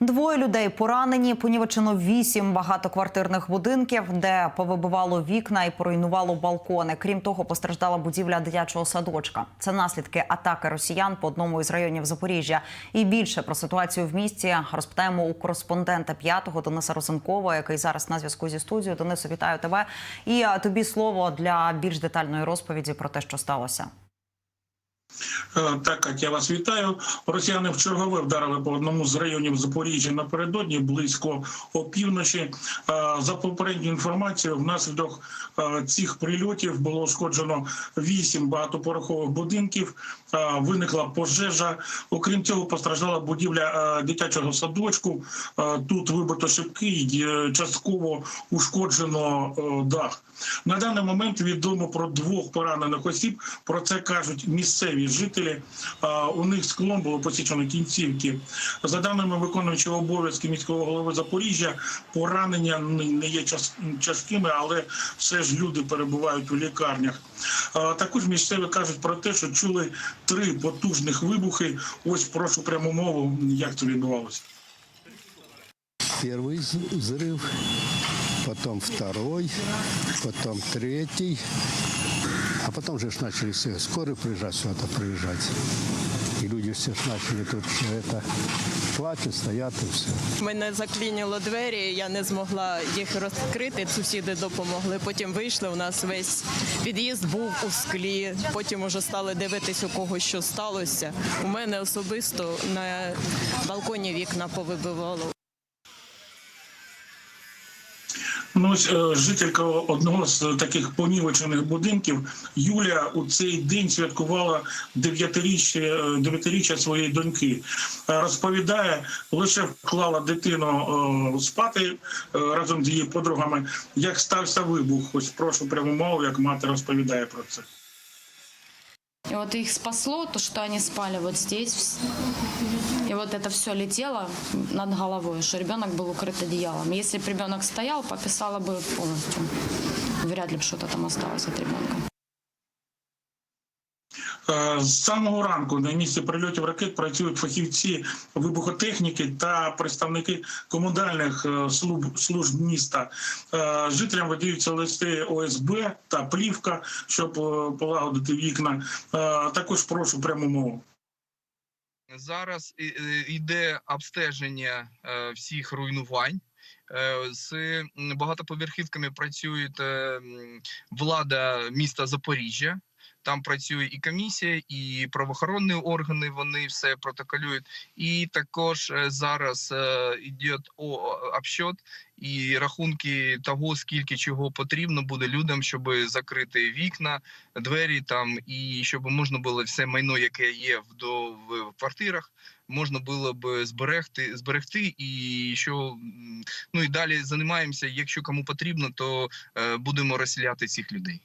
Двоє людей поранені, понівечено вісім багатоквартирних будинків, де повибивало вікна і поруйнувало балкони. Крім того, постраждала будівля дитячого садочка. Це наслідки атаки росіян по одному із районів Запоріжжя. І більше про ситуацію в місті розпитаємо у кореспондента п'ятого Дениса Розенкова, який зараз на зв'язку зі студією. Денису, вітаю тебе. І тобі слово для більш детальної розповіді про те, що сталося. Е, Так, Катя, я вас вітаю. Росіяни вчергове вдарили по одному з районів Запоріжжя напередодні близько опівночі. Е, За попередньою інформацією, внаслідок е, цих прильотів було ушкоджено вісім багатопорохових будинків. Виникла пожежа. Окрім цього, постраждала будівля дитячого садочку. Тут вибито шибки і частково ушкоджено дах. На даний момент відомо про двох поранених осіб. Про це кажуть місцеві жителі. У них склом було посічено кінцівки. За даними виконуючого обов'язки міського голови Запоріжжя, поранення не є час- тяжкими, але все ж люди перебувають у лікарнях. Також місцеві кажуть про те, що чули три потужних вибухи. Ось прошу пряму мову, як це відбувалося. Первый з- взрыв, потом второй, потом третий. А потом же ж начали все скорые приезжать, все это приезжать. И люди все ж начали тут все это плачут, стоят и все. Мене заклінило двері, я не змогла їх розкрити. Сусіди допомогли. Потім вийшли. У нас весь під'їзд був у склі. Потім уже стали дивитись, у кого що сталося. У мене особисто на балконі вікна повибивало. Ну, ось е, жителька одного з таких понівечених будинків Юлія у цей день святкувала дев'ятиріччя е, своєї доньки. Е, Розповідає, лише вклала дитину спати разом з її подругами. Як стався вибух? Ось прошу пряму мову, як мати розповідає про це. И вот их спасло то, что они спали вот здесь. И вот это все летело над головой, что ребенок был укрыт одеялом. Если бы ребенок стоял, пописала бы полностью. Вряд ли бы что-то там осталось от ребенка. Е, З самого ранку на місці прильотів ракет працюють фахівці вибухотехніки та представники комунальних е, служб, міста. Е, Жителям видаються листи ОСБ та плівка, щоб полагодити вікна. Також прошу пряму мову. Зараз йде обстеження всіх руйнувань. З багатоповерхівками працює влада міста Запоріжжя. Там працює і комісія, і правоохоронні органи. Вони все протоколюють. І також е, зараз е, йде о- обсчет і рахунки того, скільки чого потрібно буде людям, щоб закрити вікна, двері там, і щоб можна було все майно, яке є в до в квартирах, можна було б зберегти, зберегти, і що ну і далі займаємося. Якщо кому потрібно, то е, будемо розселяти цих людей.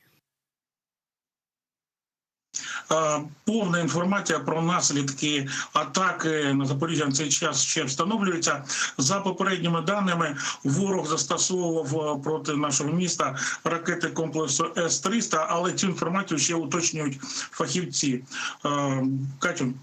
Повна інформація про наслідки атаки на Запоріжжя на цей час ще встановлюється. За попередніми даними, ворог застосовував е, проти нашого міста ракети комплексу С-300, але цю інформацію ще уточнюють фахівці. Е, Катю,